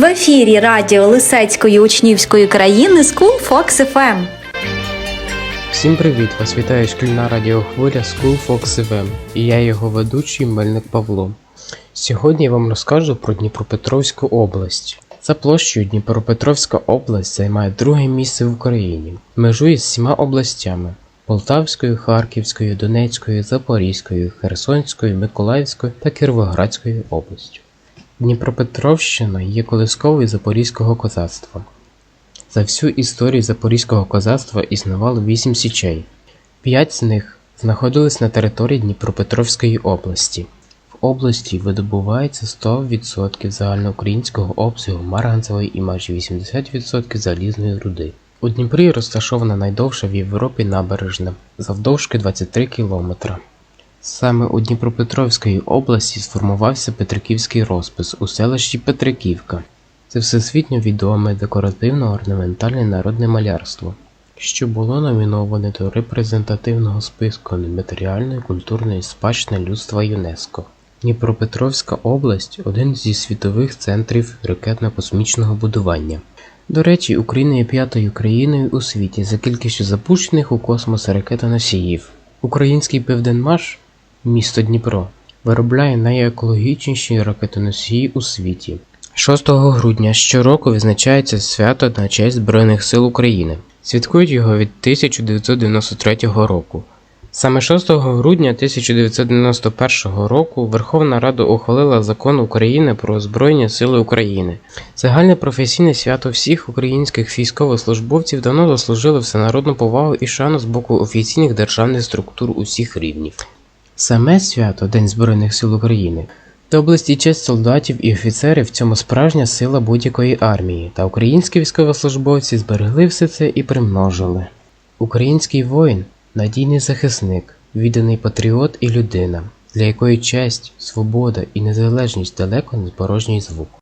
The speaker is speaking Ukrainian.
В ефірі радіо Лисецької учнівської країни School Fox FM. Всім привіт! Вас вітає шкільна радіохвиля School Fox FM і я його ведучий Мельник Павло. Сьогодні я вам розкажу про Дніпропетровську область. За площею Дніпропетровська область займає друге місце в Україні, межує з сіма областями Полтавською, Харківською, Донецькою, Запорізькою, Херсонською, Миколаївською та Кіровоградською областю. Дніпропетровщина є колисковою запорізького козацтва. За всю історію запорізького козацтва існувало вісім січей. П'ять з них знаходились на території Дніпропетровської області. В області видобувається 100% загальноукраїнського обсягу марганцевої і майже 80% залізної руди. У Дніпрі розташована найдовша в Європі набережна завдовжки 23 км. Саме у Дніпропетровській області сформувався Петриківський розпис у селищі Петриківка. Це всесвітньо відоме декоративно-орнаментальне народне малярство, що було номіноване до репрезентативного списку нематеріальної культурної спадщини людства ЮНЕСКО. Дніпропетровська область один зі світових центрів ракетно-космічного будування. До речі, Україна є п'ятою країною у світі за кількістю запущених у космос ракетоносіїв. Український Південмаш, місто Дніпро, виробляє найекологічніші ракетоносії у світі. 6 грудня щороку відзначається свято на честь Збройних сил України. Святкують його від 1993 року. Саме 6 грудня 1991 року Верховна Рада ухвалила закон України про Збройні Сили України. Загальне професійне свято всіх українських військовослужбовців давно заслужили всенародну повагу і шану з боку офіційних державних структур усіх рівнів. Саме свято День Збройних сил України Доблесть і честь солдатів і офіцерів в цьому справжня сила будь-якої армії, та українські військовослужбовці зберегли все це і примножили. Український воїн надійний захисник, відданий патріот і людина, для якої честь, свобода і незалежність далеко не порожній звук.